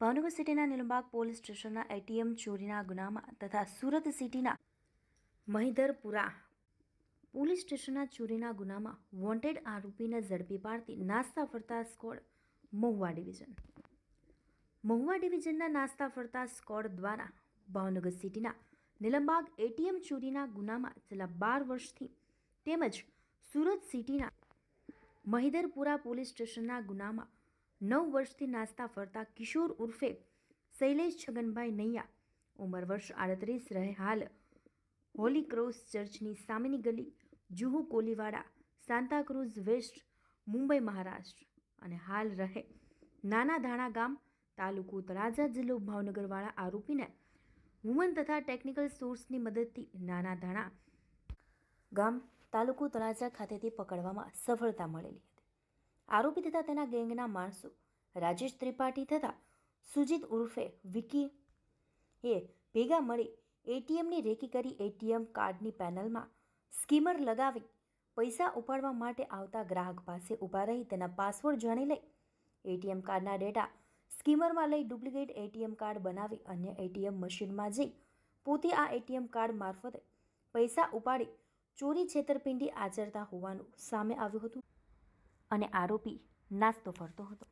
ભાવનગર સિટીના નિલંબાગ પોલીસ સ્ટેશનના એટીએમ ચોરીના ગુનામાં તથા સુરત સિટીના મહિધરપુરા પોલીસ સ્ટેશનના ચોરીના ગુનામાં વોન્ટેડ આરોપીને ઝડપી પાડતી નાસ્તા ફરતા સ્કોડ મહુવા ડિવિઝન. મહુવા ડિવિઝનના નાસ્તા ફરતા સ્કોડ દ્વારા ભાવનગર સિટીના નિલંબાગ એટીએમ ચોરીના ગુનામાં છેલ્લા બાર વર્ષથી તેમજ સુરત સિટીના મહિધરપુરા પોલીસ સ્ટેશનના ગુનામાં નવ વર્ષથી નાસ્તા ફરતા કિશોર ઉર્ફે શૈલેષ છગનભાઈ નૈયા. ઉંમર વર્ષ આડત્રીસ રહે હાલ. હોલી ક્રોસ ચર્ચની સામેની ગલી, જુહુ કોલીવાડા સાંતાક્રુઝ વેસ્ટ, મુંબઈ મહારાષ્ટ્ર અને હાલ રહે નાના ધાણા ગામ, તાલુકો તળાજા જિલ્લો ભાવનગરવાળા આરોપીને વુમન તથા ટેકનિકલ સોર્સની મદદથી નાના ધાણા ગામ, તાલુકો તળાજા ખાતેથી પકડવામાં સફળતા મળેલી આરોપી તથા તેના ગેંગના માણસો. રાજેશ ત્રિપાઠી તથા સુજીત ઉર્ફે વિકી એ ભેગા મળી એટીએમની રેકી કરી એટીએમ કાર્ડની પેનલમાં સ્કીમર લગાવી પૈસા ઉપાડવા માટે આવતા ગ્રાહક પાસે ઊભા રહી તેના પાસવર્ડ જાણી લઈ એટીએમ કાર્ડના ડેટા સ્કીમરમાં લઈ ડુપ્લિકેટ એટીએમ કાર્ડ બનાવી અન્ય એટીએમ મશીનમાં જઈ પોતે આ એટીએમ કાર્ડ મારફતે પૈસા ઉપાડી ચોરી છેતરપિંડી આચરતા હોવાનું સામે આવ્યું હતું. અને આરોપી નાસ્તો ફરતો હતો.